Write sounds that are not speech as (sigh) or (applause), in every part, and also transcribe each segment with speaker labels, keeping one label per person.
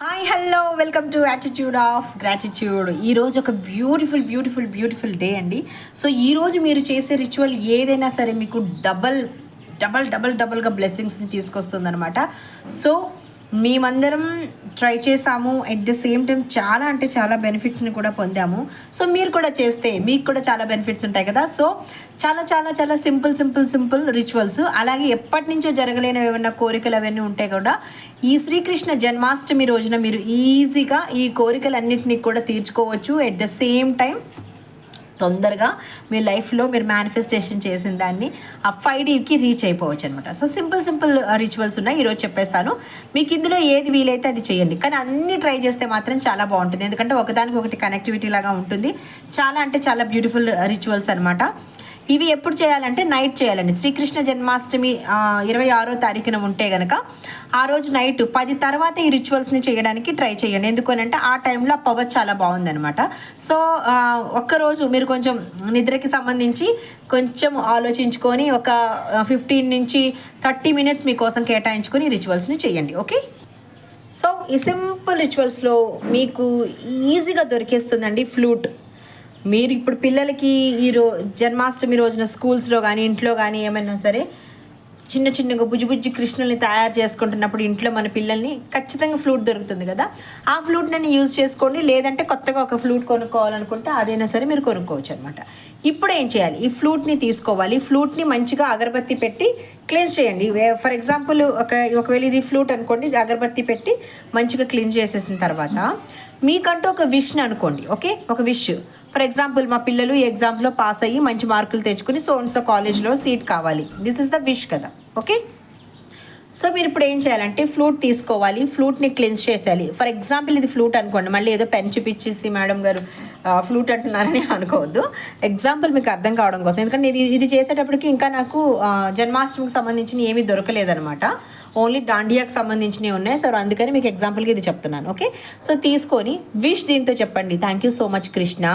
Speaker 1: Hi hello welcome to attitude of gratitude ఈరోజు ఒక beautiful beautiful beautiful day అండి. So ఈరోజు మీరు చేసే రిచువల్ ఏదైనా సరే మీకు డబల్ డబల్ డబల్ డబల్గా బ్లెస్సింగ్స్ని తీసుకొస్తుంది అనమాట సో మేమందరం ట్రై చేసాము. ఎట్ ద సేమ్ టైం చాలా అంటే చాలా బెనిఫిట్స్ని కూడా పొందాము. సో మీరు కూడా చేస్తే మీకు కూడా చాలా బెనిఫిట్స్ ఉంటాయి కదా. సో చాలా చాలా చాలా సింపుల్ సింపుల్ సింపుల్ రిచువల్స్ అలాగే ఎప్పటి నుంచో జరగలేని ఏమైనా కోరికలు అవన్నీ ఉంటాయి కూడా ఈ శ్రీకృష్ణ జన్మాష్టమి రోజున మీరు ఈజీగా ఈ కోరికలన్నింటినీ కూడా తీర్చుకోవచ్చు. ఎట్ ద సేమ్ టైం తొందరగా మీ లైఫ్లో మీరు మేనిఫెస్టేషన్ చేసిన దాన్ని ఆ ఫైవ్ డీకి రీచ్ అయిపోవచ్చు అనమాట సో సింపుల్ సింపుల్ రిచువల్స్ ఉన్నాయి. ఈరోజు చెప్పేస్తాను. మీకు ఇందులో ఏది వీలైతే అది చేయండి. కానీ అన్ని ట్రై చేస్తే మాత్రం చాలా బాగుంటుంది. ఎందుకంటే ఒకదానికి ఒకటి కనెక్టివిటీ లాగా ఉంటుంది. చాలా అంటే చాలా బ్యూటిఫుల్ రిచువల్స్ అనమాట ఇవి ఎప్పుడు చేయాలంటే నైట్ చేయాలండి. శ్రీకృష్ణ జన్మాష్టమి ఇరవై ఆరో తారీఖున ఉంటే గనక ఆ రోజు నైట్ పది తర్వాత ఈ రిచువల్స్ని చేయడానికి ట్రై చేయండి. ఎందుకనంటే ఆ టైంలో ఆ పవర్ చాలా బాగుందనమాట సో ఒక్కరోజు మీరు కొంచెం నిద్రకి సంబంధించి కొంచెం ఆలోచించుకొని ఒక ఫిఫ్టీన్ నుంచి థర్టీ మినిట్స్ మీకోసం కేటాయించుకొని రిచువల్స్ని చేయండి. ఓకే? సో ఈ సింపుల్ రిచువల్స్లో మీకు ఈజీగా దొరికేస్తుందండి ఫ్లూట్. మీరు ఇప్పుడు పిల్లలకి ఈ రో జన్మాష్టమి రోజున స్కూల్స్లో కానీ ఇంట్లో కానీ ఏమైనా సరే చిన్న చిన్నగా బుజ్జి బుజ్జి కృష్ణుల్ని తయారు చేసుకుంటున్నప్పుడు ఇంట్లో మన పిల్లల్ని ఖచ్చితంగా ఫ్లూట్ దొరుకుతుంది కదా. ఆ ఫ్లూట్ని యూజ్ చేసుకోండి. లేదంటే కొత్తగా ఒక ఫ్లూట్ కొనుక్కోవాలనుకుంటే అదైనా సరే మీరు కొనుక్కోవచ్చు అనమాట ఇప్పుడు ఏం చేయాలి? ఈ ఫ్లూట్ని తీసుకోవాలి. ఫ్లూట్ని మంచిగా అగరబత్తి పెట్టి క్లీన్స్ చేయండి. ఫర్ ఎగ్జాంపుల్ ఒక ఒకవేళ ఇది ఫ్లూట్ అనుకోండి ఇది అగరబత్తి పెట్టి మంచిగా క్లీన్ చేసేసిన తర్వాత మీకంటూ ఒక విష్ని అనుకోండి. ఓకే? ఒక విష్. ఫర్ ఎగ్జాంపుల్ మా పిల్లలు ఈ ఎగ్జామ్లో పాస్ అయ్యి మంచి మార్కులు తెచ్చుకుని సో సో కాలేజ్లో సీట్ కావాలి. దిస్ ఇస్ ద విష్ కదా. ఓకే సో మీరు ఇప్పుడు ఏం చేయాలంటే ఫ్లూట్ తీసుకోవాలి ఫ్లూట్ని క్లిన్స్ చేసేయాలి. ఫర్ ఎగ్జాంపుల్ ఇది ఫ్లూట్ అనుకోండి మళ్ళీ ఏదో పెన్ చూపించేసి మేడం గారు ఫ్లూట్ అంటున్నారని (laughs) అనుకోవద్దు. ఎగ్జాంపుల్ మీకు అర్థం కావడం కోసం. ఎందుకంటే ఇది ఇది చేసేటప్పటికి ఇంకా నాకు జన్మాష్టమికి సంబంధించిన ఏమీ దొరకలేదనమాట ఓన్లీ దాండియాకి సంబంధించినవి ఉన్నాయి. సో అందుకని మీకు ఎగ్జాంపుల్కి ఇది చెప్తున్నాను ఓకే? సో తీసుకొని విష్ దీంతో చెప్పండి. Thank you so much Krishna.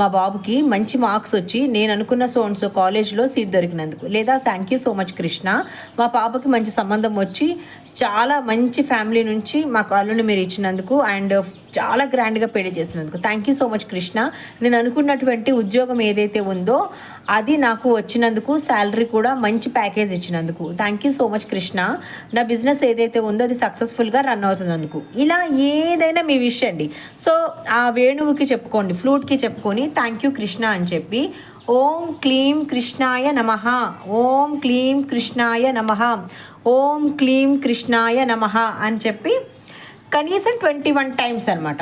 Speaker 1: మా బాబుకి మంచి మార్క్స్ వచ్చి నేను అనుకున్న సో అండ్ సో కాలేజ్లో సీట్ దొరికినందుకు. లేదా thank you so much Krishna. మా పాపకి మంచి సంబంధం వచ్చి చాలా మంచి ఫ్యామిలీ నుంచి మా అల్లుని మీరు ఇచ్చినందుకు అండ్ చాలా గ్రాండ్గా పెళ్ళి చేసినందుకు. Thank you so much Krishna నేను అనుకున్నటువంటి ఉద్యోగం ఏదైతే ఉందో అది నాకు వచ్చినందుకు శాలరీ కూడా మంచి ప్యాకేజ్ ఇచ్చినందుకు. Thank you so much Krishna నా బిజినెస్ ఏదైతే ఉందో అది సక్సెస్ఫుల్గా రన్ అవుతున్నందుకు. ఇలా ఏదైనా మీ విష్ అండి. సో ఆ వేణువుకి చెప్పుకోండి ఫ్లూట్కి చెప్పుకొని థ్యాంక్ యూ కృష్ణ అని చెప్పి ఓం క్లీం కృష్ణాయ నమ. ఓం క్లీం కృష్ణాయ నమ. ఓం క్లీం కృష్ణ కృష్ణాయ నమ అని చెప్పి కనీసం ట్వంటీ వన్ టైమ్స్ అనమాట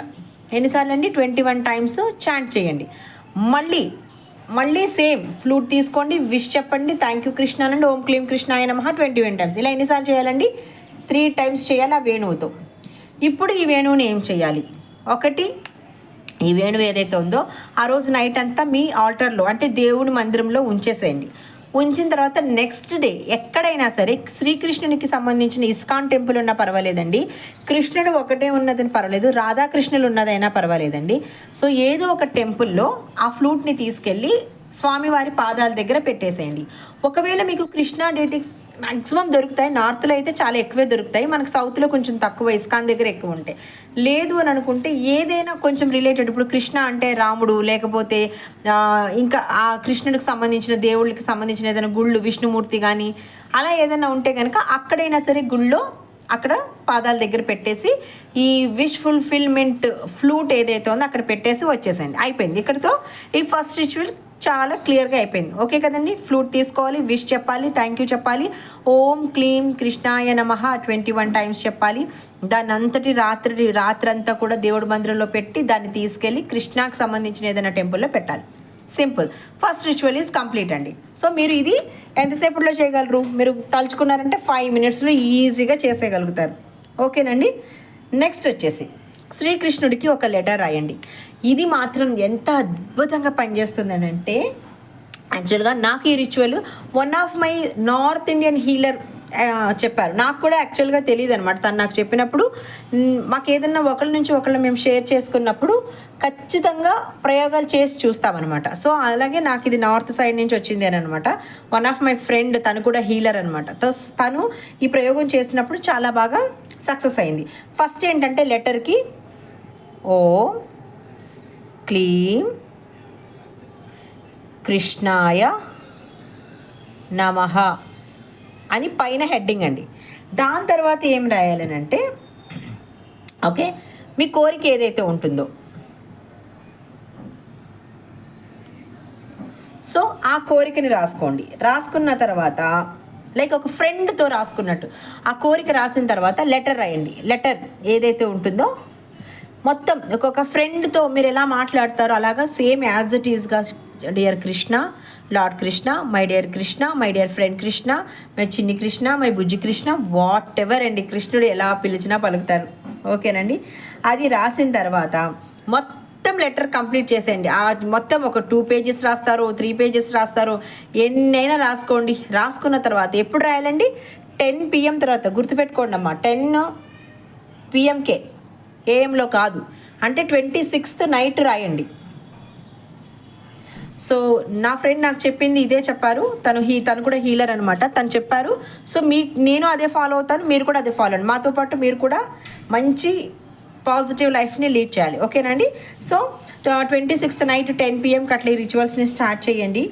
Speaker 1: ఎన్నిసార్లు అండి ట్వంటీ వన్ టైమ్స్ చాంట్ చేయండి. మళ్ళీ మళ్ళీ సేమ్ ఫ్లూట్ తీసుకోండి విష్ చెప్పండి థ్యాంక్ యూ కృష్ణ అనండి ఓం క్లీం కృష్ణాయ నమ ట్వంటీ వన్ టైమ్స్. ఇలా ఎన్నిసార్లు చేయాలండి? త్రీ టైమ్స్ చేయాలి ఆ వేణువుతో. ఇప్పుడు ఈ వేణువుని ఏం చేయాలి? ఒకటి ఈ వేణువు ఏదైతే ఉందో ఆ రోజు నైట్ అంతా మీ ఆల్టర్లో అంటే దేవుడి మందిరంలో ఉంచేసేయండి. ఉంచిన తర్వాత నెక్స్ట్ డే ఎక్కడైనా సరే శ్రీకృష్ణునికి సంబంధించిన ఇస్కాన్ టెంపుల్ ఉన్నా పర్వాలేదండి. కృష్ణుడు ఒకటే ఉన్నదని పర్వాలేదు. రాధాకృష్ణులు ఉన్నదైనా పర్వాలేదండి. సో ఏదో ఒక టెంపుల్లో ఆ ఫ్లూట్ని తీసుకెళ్ళి స్వామివారి పాదాల దగ్గర పెట్టేసేయండి. ఒకవేళ మీకు కృష్ణా డేటిక్స్ మ్యాక్సిమం దొరుకుతాయి. నార్త్లో అయితే చాలా ఎక్కువే దొరుకుతాయి. మనకు సౌత్లో కొంచెం తక్కువ ఇస్కాన్ దగ్గర ఎక్కువ ఉంటాయి. లేదు అని అనుకుంటే ఏదైనా కొంచెం రిలేటెడ్ ఇప్పుడు కృష్ణ అంటే రాముడు లేకపోతే ఇంకా ఆ కృష్ణుడికి సంబంధించిన దేవుళ్ళకి సంబంధించిన ఏదైనా గుళ్ళు విష్ణుమూర్తి కానీ అలా ఏదైనా ఉంటే కనుక అక్కడైనా సరే గుళ్ళో అక్కడ పాదాల దగ్గర పెట్టేసి ఈ విష్ ఫుల్ఫిల్మెంట్ ఫ్లూట్ ఏదైతే ఉందో అక్కడ పెట్టేసి వచ్చేసేయండి. అయిపోయింది. ఇక్కడితో ఈ ఫస్ట్ రిచువల్ చాలా క్లియర్గా అయిపోయింది. ఓకే కదండి? ఫ్లూట్ తీసుకోవాలి విష్ చెప్పాలి థ్యాంక్ యూ చెప్పాలి. ఓం క్లీం కృష్ణాయ నమ ట్వంటీ వన్ టైమ్స్ చెప్పాలి. దాని అంతటి రాత్రి రాత్రి అంతా కూడా దేవుడి మందిరంలో పెట్టి దాన్ని తీసుకెళ్ళి కృష్ణాకి సంబంధించిన ఏదైనా టెంపుల్లో పెట్టాలి. Simple first ritual is complete అండి. సో మీరు ఇది ఎంతసేపట్లో చేయగలరు? మీరు తలుచుకున్నారంటే ఫైవ్ మినిట్స్లో ఈజీగా చేసేయగలుగుతారు. ఓకేనండి నెక్స్ట్ వచ్చేసి శ్రీకృష్ణుడికి ఒక లెటర్ రాయండి. ఇది మాత్రం ఎంత అద్భుతంగా పనిచేస్తుందనంటే యాక్చువల్గా నాకు ఈ ritual one of my north Indian healer చెప్పారు. నాకు కూడా యాక్చువల్గా తెలియదు అనమాట తను నాకు చెప్పినప్పుడు మాకు ఏదన్నా ఒకళ్ళ నుంచి ఒకళ్ళు మేము షేర్ చేసుకున్నప్పుడు ఖచ్చితంగా ప్రయోగాలు చేసి చూస్తామన్నమాట. సో అలాగే నాకు ఇది నార్త్ సైడ్ నుంచి వచ్చింది అని అనమాట వన్ ఆఫ్ మై ఫ్రెండ్ తను కూడా హీలర్ అనమాట తను ఈ ప్రయోగం చేసినప్పుడు చాలా బాగా సక్సెస్ అయింది. ఫస్ట్ ఏంటంటే లెటర్కి ఓ క్లీం కృష్ణాయ నమః అని పైన హెడ్డింగ్ అండి. దాని తర్వాత ఏం రాయాలనంటే ఓకే మీ కోరిక ఏదైతే ఉంటుందో. సో ఆ కోరికని రాసుకోండి. రాసుకున్న తర్వాత లైక్ ఒక ఫ్రెండ్తో రాసుకున్నట్టు. ఆ కోరిక రాసిన తర్వాత లెటర్ రాయండి. లెటర్ ఏదైతే ఉంటుందో మొత్తం ఒక్కొక్క ఫ్రెండ్తో మీరు ఎలా మాట్లాడతారో అలాగా సేమ్ యాజ్ ఇట్ ఈస్గా dear Krishna lord Krishna my dear Krishna my dear friend Krishna my చిన్ని కృష్ణ మై బుజ్జి కృష్ణ వాట్ ఎవర్ అండి కృష్ణుడు ఎలా పిలిచినా పలుకుతారు. ఓకేనండి? అది రాసిన తర్వాత మొత్తం లెటర్ కంప్లీట్ చేసేయండి. ఆ మొత్తం ఒక టూ పేజెస్ రాస్తారు త్రీ పేజెస్ రాస్తారు. ఎన్నైనా రాసుకోండి. రాసుకున్న తర్వాత ఎప్పుడు రాయాలండి? టెన్ పిఎం తర్వాత. గుర్తుపెట్టుకోండి అమ్మా టెన్ పిఎంకే ఏఎంలో కాదు. అంటే ట్వంటీ సిక్స్త్ నైట్ రాయండి. సో నా ఫ్రెండ్ నాకు చెప్పింది ఇదే చెప్పారు. తను హీ తను కూడా హీలర్ అనమాట తను చెప్పారు సో మీ నేను అదే ఫాలో అవుతాను మీరు కూడా అదే ఫాలో అండి మాతో పాటు మీరు కూడా మంచి పాజిటివ్ లైఫ్ని లీడ్ చేయాలి. ఓకేనండి? So twenty sixth night ten పిఎంకి అట్లా ఈ రిచువల్స్ని స్టార్ట్ చేయండి.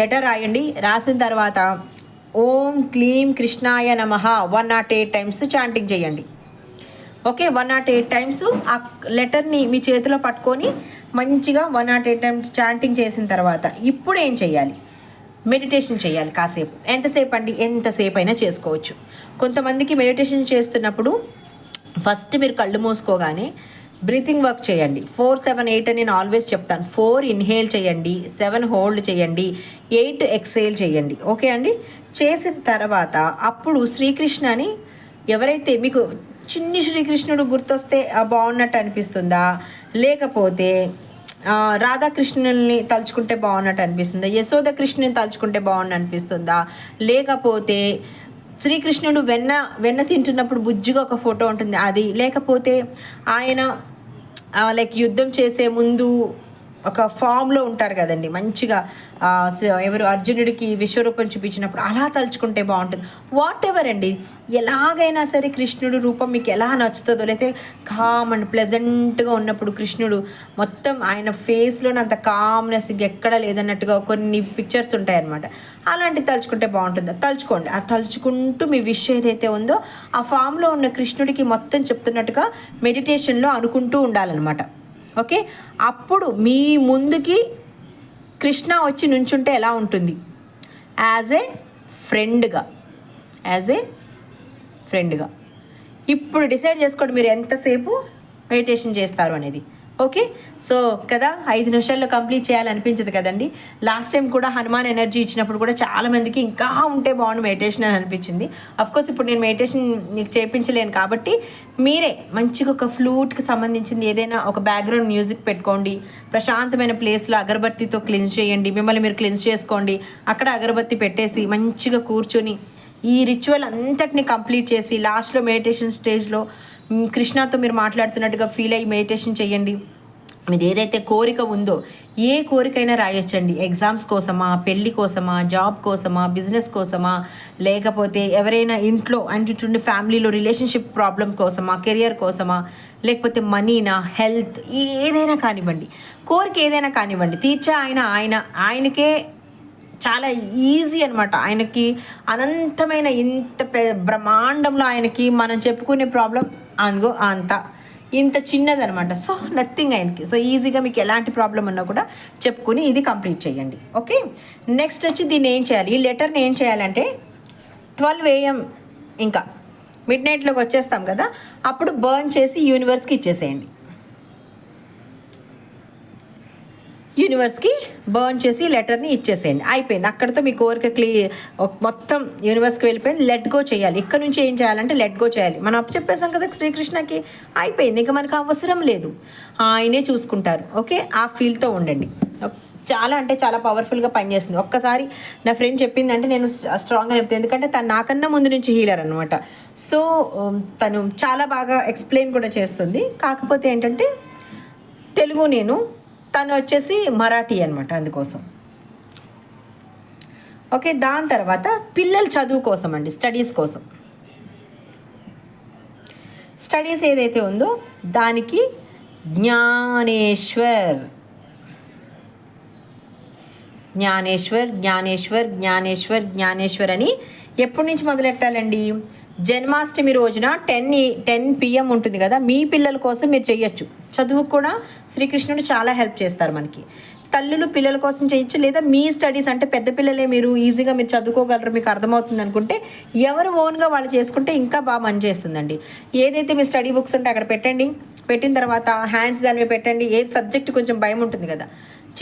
Speaker 1: లెటర్ రాయండి. రాసిన తర్వాత ఓం క్లీం కృష్ణాయ నమ one nought eight times chanting చేయండి. Okay one nought eight times ఆ లెటర్ని మీ చేతిలో పట్టుకొని మంచిగా one nought eight times chanting చేసిన తర్వాత ఇప్పుడు ఏం చేయాలి? మెడిటేషన్ చేయాలి కాసేపు. ఎంతసేపు అండి? ఎంతసేపు అయినా చేసుకోవచ్చు. కొంతమందికి మెడిటేషన్ చేస్తున్నప్పుడు ఫస్ట్ మీరు కళ్ళు మూసుకోగానే బ్రీతింగ్ వర్క్ చేయండి. ఫోర్ సెవెన్ ఎయిట్ అని నేను ఆల్వేస్ చెప్తాను. ఫోర్ ఇన్హేల్ చేయండి. సెవెన్ హోల్డ్ చేయండి. ఎయిట్ ఎక్సేల్ చేయండి. ఓకే అండి? చేసిన తర్వాత అప్పుడు శ్రీకృష్ణని ఎవరైతే మీకు చిన్ని శ్రీకృష్ణుడు గుర్తొస్తే బాగున్నట్టు అనిపిస్తుందా? లేకపోతే రాధాకృష్ణుల్ని తలుచుకుంటే బాగున్నట్టు అనిపిస్తుందా? యశోద కృష్ణుని తలుచుకుంటే బాగున్న అనిపిస్తుందా? లేకపోతే శ్రీకృష్ణుడు వెన్న వెన్న తింటున్నప్పుడు బుజ్జిగా ఒక ఫోటో ఉంటుంది అది. లేకపోతే ఆయన లైక్ యుద్ధం చేసే ముందు ఒక ఫామ్లో ఉంటారు కదండి మంచిగా ఎవరు అర్జునుడికి విశ్వరూపం చూపించినప్పుడు అలా తలుచుకుంటే బాగుంటుంది. వాట్ ఎవర్ అండి ఎలాగైనా సరే కృష్ణుడు రూపం మీకు ఎలా నచ్చుతుందో లేకపోతే కామ్ అండ్ ప్లెజెంట్గా ఉన్నప్పుడు కృష్ణుడు మొత్తం ఆయన ఫేస్లోనే అంత కామ్నెస్ ఎక్కడ లేదన్నట్టుగా కొన్ని పిక్చర్స్ ఉంటాయన్నమాట. అలాంటివి తలుచుకుంటే బాగుంటుంది. తలుచుకోండి. ఆ తలుచుకుంటూ మీ విష్ ఏదైతే ఉందో ఆ ఫామ్లో ఉన్న కృష్ణుడికి మొత్తం చెప్తున్నట్టుగా మెడిటేషన్లో అనుకుంటూ ఉండాలన్నమాట. ఓకే? అప్పుడు మీ ముందుకి కృష్ణ వచ్చి నుంచుంటే ఎలా ఉంటుంది? యాజ్ ఏ ఫ్రెండ్గా. యాజ్ ఏ ఫ్రెండ్గా. ఇప్పుడు డిసైడ్ చేసుకోండి మీరు ఎంతసేపు మెడిటేషన్ చేస్తారు అనేది. ఓకే? సో కదా ఐదు నిమిషాల్లో కంప్లీట్ చేయాలనిపించదు కదండి. లాస్ట్ టైం కూడా హనుమాన్ ఎనర్జీ ఇచ్చినప్పుడు కూడా చాలామందికి ఇంకా ఉంటే బాగుండు మెడిటేషన్ అని అనిపించింది. కోర్స్ ఇప్పుడు నేను మెడిటేషన్ నీకు చేయించలేను కాబట్టి మీరే మంచిగా ఒక ఫ్లూట్కి సంబంధించింది ఏదైనా ఒక బ్యాక్గ్రౌండ్ మ్యూజిక్ పెట్టుకోండి. ప్రశాంతమైన ప్లేస్లో అగరబత్తితో క్లిన్స్ చేయండి. మిమ్మల్ని మీరు క్లిన్స్ చేసుకోండి. అక్కడ అగరబత్తి పెట్టేసి మంచిగా కూర్చొని ఈ రిచువల్ అంతటిని కంప్లీట్ చేసి లాస్ట్లో మెడిటేషన్ స్టేజ్లో కృష్ణతో మీరు మాట్లాడుతున్నట్టుగా ఫీల్ అయ్యి మెడిటేషన్ చేయండి మీది ఏదైతే కోరిక ఉందో ఏ కోరికైనా రాయొచ్చండి. ఎగ్జామ్స్ కోసమా పెళ్ళి కోసమా జాబ్ కోసమా బిజినెస్ కోసమా లేకపోతే ఎవరైనా ఇంట్లో అంటే ఫ్యామిలీలో రిలేషన్షిప్ ప్రాబ్లం కోసమా కెరియర్ కోసమా లేకపోతే మనీనా హెల్త్ ఏదైనా కానివ్వండి. కోరిక ఏదైనా కానివ్వండి. తీర్చే ఆయన ఆయన ఆయనకే చాలా ఈజీ అనమాట ఆయనకి అనంతమైన ఇంత పె బ్రహ్మాండంలో ఆయనకి మనం చెప్పుకునే ప్రాబ్లం అందుగో అంత. ఇంత చిన్నదనమాట సో నథింగ్ ఆయనకి. సో ఈజీగా మీకు ఎలాంటి ప్రాబ్లం ఉన్నా కూడా చెప్పుకుని ఇది కంప్లీట్ చేయండి. ఓకే నెక్స్ట్ వచ్చి దీన్ని ఏం చేయాలి? ఈ లెటర్ని ఏం చేయాలంటే ట్వెల్వ్ ఏఎం ఇంకా. మిడ్ నైట్లోకి వచ్చేస్తాం కదా? అప్పుడు బర్న్ చేసి యూనివర్స్కి ఇచ్చేసేయండి. యూనివర్స్కి బర్న్ చేసి లెటర్ని ఇచ్చేసేయండి. అయిపోయింది. అక్కడితో మీ కోరిక క్లీ మొత్తం యూనివర్స్కి వెళ్ళిపోయింది. లెట్ గో చేయాలి. ఇక్కడ నుంచి ఏం చేయాలంటే లెట్ గో చేయాలి. మనం అప్పు చెప్పేసాం కదా శ్రీకృష్ణకి. అయిపోయింది. ఇంకా మనకు అవసరం లేదు. ఆయనే చూసుకుంటారు. ఓకే? ఆ ఫీల్తో ఉండండి. చాలా అంటే చాలా పవర్ఫుల్గా పనిచేస్తుంది. ఒక్కసారి నా ఫ్రెండ్ చెప్పింది అంటే నేను స్ట్రాంగ్గా చెప్తాను ఎందుకంటే తను నాకన్నా ముందు నుంచి హీలర్ అనమాట సో తను చాలా బాగా ఎక్స్ప్లెయిన్ కూడా చేస్తుంది. కాకపోతే ఏంటంటే తెలుగు నేను తను వచ్చేసి మరాఠీ అనమాట అందుకోసం. ఓకే దాని తర్వాత పిల్లల చదువు కోసం అండి స్టడీస్ కోసం. స్టడీస్ ఏదైతే ఉందో దానికి జ్ఞానేశ్వర్. జ్ఞానేశ్వర్ జ్ఞానేశ్వర్ జ్ఞానేశ్వర్ జ్ఞానేశ్వర్ అని ఎప్పటి నుంచి మొదలెట్టాలండి? జన్మాష్టమి రోజున టెన్ టెన్ పిఎం ఉంటుంది కదా మీ పిల్లల కోసం మీరు చేయొచ్చు చదువుకు కూడా శ్రీకృష్ణుడు చాలా హెల్ప్ చేస్తారు మనకి. తల్లులు పిల్లల కోసం చేయొచ్చు లేదా మీ స్టడీస్ అంటే పెద్ద పిల్లలే మీరు ఈజీగా మీరు చదువుకోగలరు మీకు అర్థమవుతుంది అనుకుంటే ఎవరు ఓన్గా వాళ్ళు చేసుకుంటే ఇంకా బాగా మంచి చేస్తుందండి. ఏదైతే మీ స్టడీ బుక్స్ ఉంటే అక్కడ పెట్టండి. పెట్టిన తర్వాత హ్యాండ్స్ దాని మీద పెట్టండి. ఏది సబ్జెక్ట్ కొంచెం భయం ఉంటుంది కదా.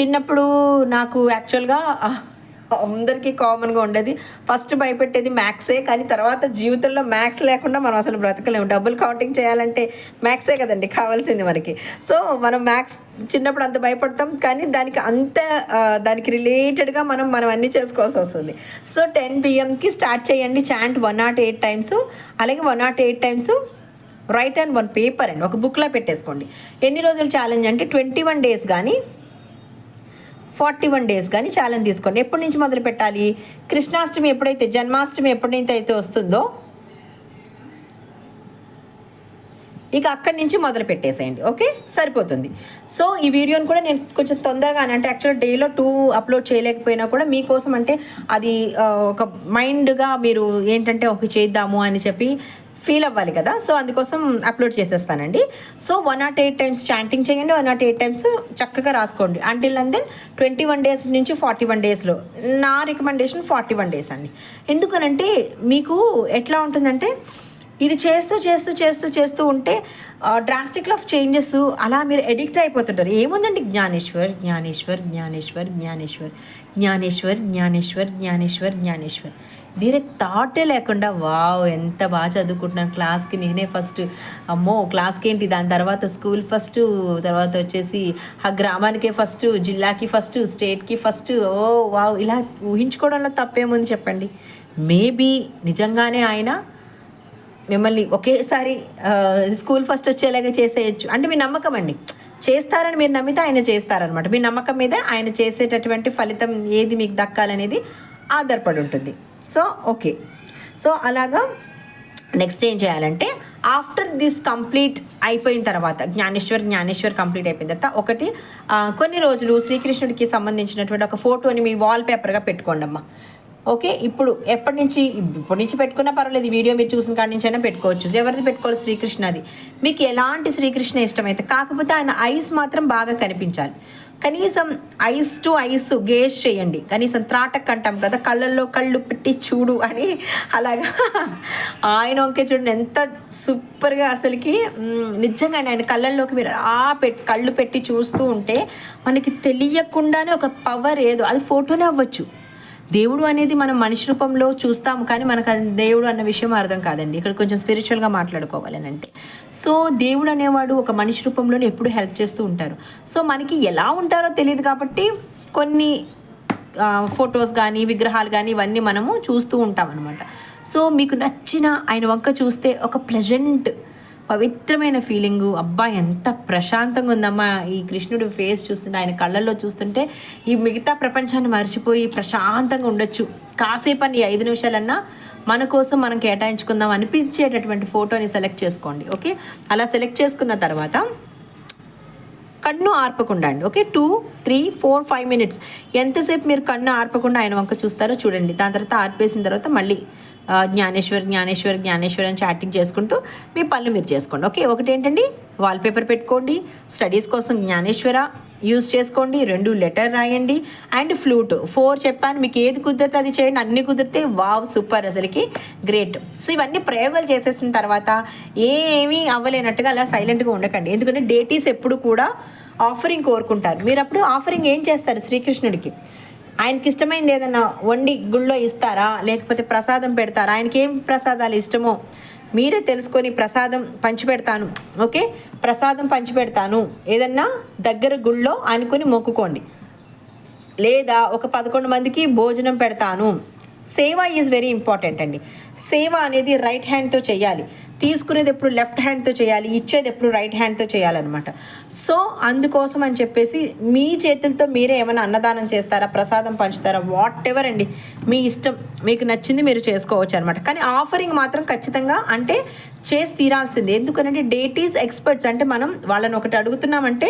Speaker 1: చిన్నప్పుడు నాకు యాక్చువల్గా అందరికీ కామన్గా ఉండేది. ఫస్ట్ భయపెట్టేది మ్యాథ్సే కానీ తర్వాత జీవితంలో మ్యాథ్స్ లేకుండా మనం అసలు బ్రతకలేము. డబ్బులు కౌంటింగ్ చేయాలంటే మ్యాథ్సే కదండి కావాల్సింది మనకి. సో మనం మ్యాథ్స్ చిన్నప్పుడు అంత భయపడతాం కానీ దానికి అంత దానికి రిలేటెడ్గా మనం మనం అన్నీ చేసుకోవాల్సి వస్తుంది. సో టెన్ పిఎంకి స్టార్ట్ చేయండి chant one nought eight times. అలాగే one nought eight times write and one paper అండి ఒక బుక్లో పెట్టేసుకోండి. ఎన్ని రోజులు ఛాలెంజ్ అంటే ట్వంటీ వన్ డేస్ కానీ ఫార్టీ వన్ డేస్ కానీ ఛాలెంజ్ తీసుకోండి. ఎప్పటి నుంచి మొదలు పెట్టాలి? కృష్ణాష్టమి ఎప్పుడైతే జన్మాష్టమి ఎప్పుడైతే అయితే వస్తుందో? ఇక అక్కడి నుంచి మొదలు పెట్టేసేయండి. ఓకే? సరిపోతుంది. సో ఈ వీడియోని కూడా నేను కొంచెం తొందరగానే అంటే యాక్చువల్ డేలో టూ అప్లోడ్ చేయలేకపోయినా కూడా మీకోసం అంటే అది ఒక మైండ్గా మీరు ఏంటంటే ఒక చేద్దాము అని చెప్పి ఫీల్ అవ్వాలి కదా. సో అందుకోసం upload చేసేస్తానండి. So one nought eight times chanting చేయండి వన్ నాట్ ఎయిట్ టైమ్స్ చక్కగా రాసుకోండి. Until and then twenty one days నుంచి ఫార్టీ వన్ డేస్లో నా రికమెండేషన్ ఫార్టీ వన్ డేస్ అండి. ఎందుకనంటే మీకు ఎట్లా ఉంటుందంటే ఇది చేస్తూ చేస్తూ చేస్తూ చేస్తూ ఉంటే డ్రాస్టిక్ ఆఫ్ చేంజెస్ అలా మీరు ఎడిక్ట్ అయిపోతుంటారు. ఏముందండి? జ్ఞానేశ్వర్ జ్ఞానేశ్వర్ జ్ఞానేశ్వర్ జ్ఞానేశ్వర్ జ్ఞానేశ్వర్ జ్ఞానేశ్వర్ జ్ఞానేశ్వర్ జ్ఞానేశ్వర్. వేరే థాటే లేకుండా వావ్ ఎంత బాగా చదువుకుంటున్నాను క్లాస్కి నేనే ఫస్ట్ అమ్మో క్లాస్కి ఏంటి? దాని తర్వాత స్కూల్ ఫస్ట్ తర్వాత వచ్చేసి ఆ గ్రామానికే ఫస్ట్ జిల్లాకి ఫస్ట్ స్టేట్కి ఫస్ట్ ఓ వావ్ ఇలా ఊహించుకోవడంలో తప్పేముంది చెప్పండి? మేబీ నిజంగానే ఆయన మిమ్మల్ని ఒకేసారి స్కూల్ ఫస్ట్ వచ్చేలాగా చేసేయచ్చు. అంటే మీ నమ్మకం అండి. చేస్తారని మీరు నమ్మితే ఆయన చేస్తారనమాట మీ నమ్మకం మీద ఆయన చేసేటటువంటి ఫలితం ఏది మీకు దక్కాలనేది ఆధారపడి ఉంటుంది. సో ఓకే సో అలాగా నెక్స్ట్ ఏం చేయాలంటే ఆఫ్టర్ దిస్ కంప్లీట్ అయిపోయిన తర్వాత జ్ఞానేశ్వర్ జ్ఞానేశ్వర్ కంప్లీట్ అయిపోయిన తర్వాత ఒకటి కొన్ని రోజులు శ్రీకృష్ణుడికి సంబంధించినటువంటి ఒక ఫోటోని మీ వాల్ పేపర్గా పెట్టుకోండి అమ్మా. ఓకే ఇప్పుడు ఎప్పటి నుంచి ఇప్పటి నుంచి పెట్టుకున్నా పర్వాలేదు వీడియో మీరు చూసిన కాడి నుంచి అయినా పెట్టుకోవచ్చు. ఎవరిది పెట్టుకోవాలి? శ్రీకృష్ణది. మీకు ఎలాంటి శ్రీకృష్ణ ఇష్టమైతే కాకపోతే ఆయన ఐస్ మాత్రం బాగా కనిపించాలి. కనీసం ఐస్ టు ఐస్ గేజ్ చేయండి. కనీసం త్రాటక్ అంటాం కదా కళ్ళల్లో కళ్ళు పెట్టి చూడు అని అలాగా. ఆయన వంకే చూడండి ఎంత సూపర్గా అసలుకి నిజంగానే ఆయన కళ్ళల్లోకి మీరు ఆ పెట్టి కళ్ళు పెట్టి చూస్తూ ఉంటే మనకి తెలియకుండానే ఒక పవర్ ఏదో అది ఫోటోనే అవ్వచ్చు. దేవుడు అనేది మనం మనిషి రూపంలో చూస్తాము కానీ మనకు అది దేవుడు అన్న విషయం అర్థం కాదండి. ఇక్కడ కొంచెం స్పిరిచువల్గా మాట్లాడుకోవాలి అంటే సో దేవుడు అనేవాడు ఒక మనిషి రూపంలోనే ఎప్పుడు హెల్ప్ చేస్తూ ఉంటారు. సో మనకి ఎలా ఉంటారో తెలియదు కాబట్టి కొన్ని ఫొటోస్ కానీ విగ్రహాలు కానీ ఇవన్నీ మనము చూస్తూ ఉంటాం అనమాట సో మీకు నచ్చిన ఆయన వంక చూస్తే ఒక ప్లెజెంట్ పవిత్రమైన ఫీలింగు అబ్బా ఎంత ప్రశాంతంగా ఉందమ్మా. ఈ కృష్ణుడి ఫేస్ చూస్తుంటే ఆయన కళ్ళల్లో చూస్తుంటే ఈ మిగతా ప్రపంచాన్ని మర్చిపోయి ప్రశాంతంగా ఉండొచ్చు. కాసేపు అని ఈ ఐదు నిమిషాలన్నా మన కోసం మనం కేటాయించుకుందాం అనిపించేటటువంటి ఫోటోని సెలెక్ట్ చేసుకోండి ఓకే? అలా సెలెక్ట్ చేసుకున్న తర్వాత కన్ను ఆర్పకుండా అండి okay? Two three four five minutes ఎంతసేపు మీరు కన్ను ఆర్పకుండా ఆయన వంక చూస్తారో చూడండి. దాని తర్వాత ఆర్పేసిన తర్వాత మళ్ళీ జ్ఞానేశ్వర్ జ్ఞానేశ్వర్ జ్ఞానేశ్వర్ అని చాటింగ్ చేసుకుంటూ మీ పనులు మీరు చేసుకోండి. ఓకే ఒకటి ఏంటండి వాల్పేపర్ పెట్టుకోండి. స్టడీస్ కోసం జ్ఞానేశ్వర యూస్ చేసుకోండి. రెండు లెటర్ రాయండి. అండ్ ఫ్లూట్ ఫోర్ చెప్పాను. మీకు ఏది కుదిరితే అది చేయండి. అన్ని కుదిరితే వావ్ సూపర్ అసలుకి గ్రేట్ సో ఇవన్నీ ప్రయోగాలు చేసేసిన తర్వాత ఏమీ అవ్వలేనట్టుగా అలా సైలెంట్గా ఉండకండి. ఎందుకంటే డేటీస్ ఎప్పుడు కూడా ఆఫరింగ్ కోరుకుంటారు. మీరు అప్పుడు ఆఫరింగ్ ఏం చేస్తారు శ్రీకృష్ణుడికి? ఆయనకి ఇష్టమైంది ఏదైనా వండి గుళ్ళో ఇస్తారా? లేకపోతే ప్రసాదం పెడతారా? ఆయనకి ఏం ప్రసాదాలు ఇష్టమో మీరే తెలుసుకొని ప్రసాదం పంచిపెడతాను ఓకే? ప్రసాదం పంచిపెడతాను. ఏదన్నా దగ్గర గుళ్ళో అనుకుని మొక్కుకోండి. లేదా ఒక పదకొండు మందికి భోజనం పెడతాను. సేవ ఈజ్ వెరీ ఇంపార్టెంట్ అండి. సేవ అనేది రైట్ హ్యాండ్తో చేయాలి. తీసుకునేది ఎప్పుడు లెఫ్ట్ హ్యాండ్తో చేయాలి ఇచ్చేది ఎప్పుడు రైట్ హ్యాండ్తో చేయాలన్నమాట. సో అందుకోసం అని చెప్పేసి మీ చేతులతో మీరే ఏమైనా అన్నదానం చేస్తారా ప్రసాదం పంచుతారా వాట్ ఎవర్ అండి మీ ఇష్టం మీకు నచ్చింది మీరు చేసుకోవచ్చు అనమాట కానీ ఆఫరింగ్ మాత్రం ఖచ్చితంగా అంటే చేసి తీరాల్సింది. ఎందుకంటే డేట్ డేటీస్ ఎక్స్పర్ట్స్. అంటే మనం వాళ్ళని ఒకటి అడుగుతున్నామంటే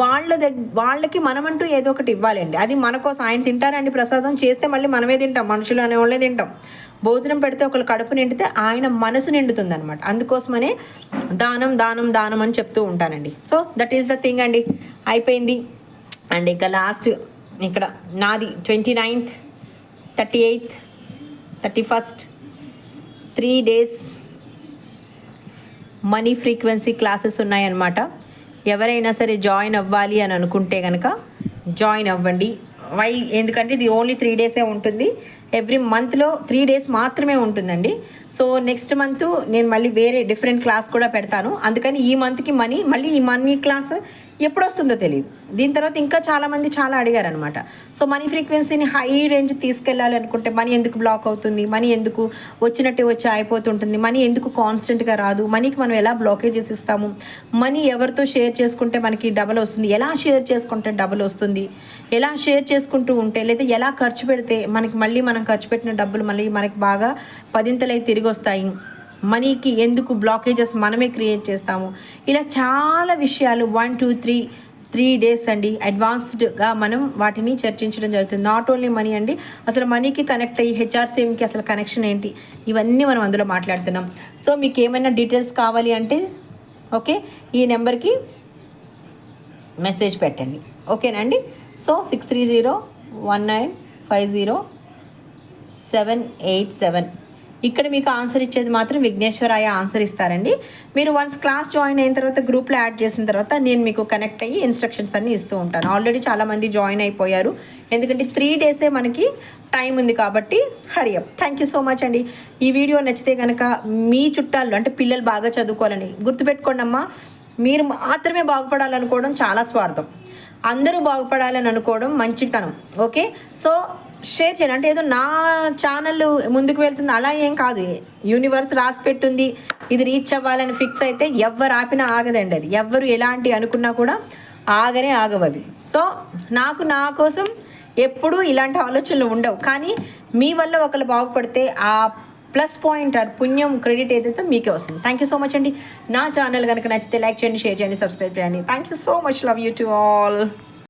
Speaker 1: వాళ్ళ దగ్గర వాళ్ళకి మనమంటూ ఏదో ఒకటి ఇవ్వాలండి. అది మన కోసం. ఆయన తింటారండి ప్రసాదం? చేస్తే మళ్ళీ మనమే తింటాం మనుషులు అనేవాళ్ళే తింటాం. భోజనం పెడితే ఒకళ్ళు కడుపు నిండితే ఆయన మనసు నిండుతుంది అనమాట అందుకోసమనే దానం దానం దానం అని చెప్తూ ఉంటానండి. So that is the thing అండి. అయిపోయింది. అండ్ ఇంకా లాస్ట్ ఇక్కడ నాది twenty ninth thirty eighth thirty first three days money frequency classes ఉన్నాయన్నమాట. ఎవరైనా సరే జాయిన్ అవ్వాలి అని అనుకుంటే కనుక జాయిన్ అవ్వండి. వై ఎందుకంటే ఇది ఓన్లీ త్రీ డేసే ఉంటుంది. ఎవ్రీ మంత్లో త్రీ డేస్ మాత్రమే ఉంటుందండి. సో నెక్స్ట్ మంత్ నేను మళ్ళీ వేరే డిఫరెంట్ క్లాస్ కూడా పెడతాను. అందుకని ఈ మంత్కి మనీ మళ్ళీ ఈ మనీ క్లాస్ ఎప్పుడు వస్తుందో తెలియదు దీని తర్వాత ఇంకా చాలామంది చాలా అడిగారు అనమాట సో మనీ ఫ్రీక్వెన్సీని హై రేంజ్ తీసుకెళ్ళాలి అనుకుంటే మనీ ఎందుకు బ్లాక్ అవుతుంది? మనీ ఎందుకు వచ్చినట్టే వచ్చి అయిపోతుంటుంది మనీ ఎందుకు కాన్స్టెంట్గా రాదు? మనీకి మనం ఎలా బ్లాకేజెస్ ఇస్తాము మనీ ఎవరితో షేర్ చేసుకుంటే మనకి డబల్ వస్తుంది? ఎలా షేర్ చేసుకుంటే డబల్ వస్తుంది? ఎలా షేర్ చేసుకుంటూ ఉంటే లేదా ఎలా ఖర్చు పెడితే మనకి మళ్ళీ మనం ఖర్చు పెట్టిన డబ్బులు మళ్ళీ మనకి బాగా పదింతలై తిరిగి వస్తాయి మనీకి ఎందుకు బ్లాకేజెస్ మనమే క్రియేట్ చేస్తాము. ఇలా చాలా విషయాలు one two three three days అండి అడ్వాన్స్డ్గా మనం వాటిని చర్చించడం జరుగుతుంది. నాట్ ఓన్లీ మనీ అండి అసలు మనీకి కనెక్ట్ అయ్యి హెచ్ఆర్సీఎంకి అసలు కనెక్షన్ ఏంటి? ఇవన్నీ మనం అందులో మాట్లాడుతున్నాం. సో మీకు ఏమైనా డీటెయిల్స్ కావాలి అంటే ఓకే ఈ నెంబర్కి మెసేజ్ పెట్టండి. ఓకేనండి so six three zero one nine five zero seven eight seven ఇక్కడ మీకు ఆన్సర్ ఇచ్చేది మాత్రం విఘ్నేశ్వరాయ ఆన్సర్ ఇస్తారండి. మీరు వన్స్ క్లాస్ జాయిన్ అయిన తర్వాత గ్రూప్లో యాడ్ చేసిన తర్వాత నేను మీకు కనెక్ట్ అయ్యి ఇన్స్ట్రక్షన్స్ అన్ని ఇస్తూ ఉంటాను. ఆల్రెడీ చాలామంది జాయిన్ అయిపోయారు. ఎందుకంటే త్రీ డేసే మనకి టైం ఉంది కాబట్టి hurry up thank you so much అండి. ఈ వీడియో నచ్చితే కనుక మీ చుట్టాలు అంటే పిల్లలు బాగా చదువుకోవాలని గుర్తుపెట్టుకోండి అమ్మా. మీరు మాత్రమే బాగుపడాలనుకోవడం చాలా స్వార్థం. అందరూ బాగుపడాలని అనుకోవడం మంచితనం. ఓకే సో షేర్ చేయండి. అంటే ఏదో నా ఛానల్ ముందుకు వెళ్తుంది. అలా ఏం కాదు. యూనివర్స్ రాసి పెట్టుంది. ఇది రీచ్ అవ్వాలని ఫిక్స్ అయితే ఎవరు ఆపినా ఆగదండి అది. ఎవరు ఎలాంటి అనుకున్నా కూడా ఆగనే ఆగవు అవి. సో నాకు నా కోసం ఎప్పుడూ ఇలాంటి ఆలోచనలు ఉండవు. కానీ మీ వల్ల ఒకరు బాగుపడితే ఆ ప్లస్ పాయింట్ ఆర్ పుణ్యం క్రెడిట్ ఏదైతే మీకే వస్తుంది. థ్యాంక్ యూ సో మచ్ అండి. నా ఛానల్ కనుక నచ్చితే లైక్ చేయండి షేర్ చేయండి సబ్స్క్రైబ్ చేయండి. Thank you so much love you to all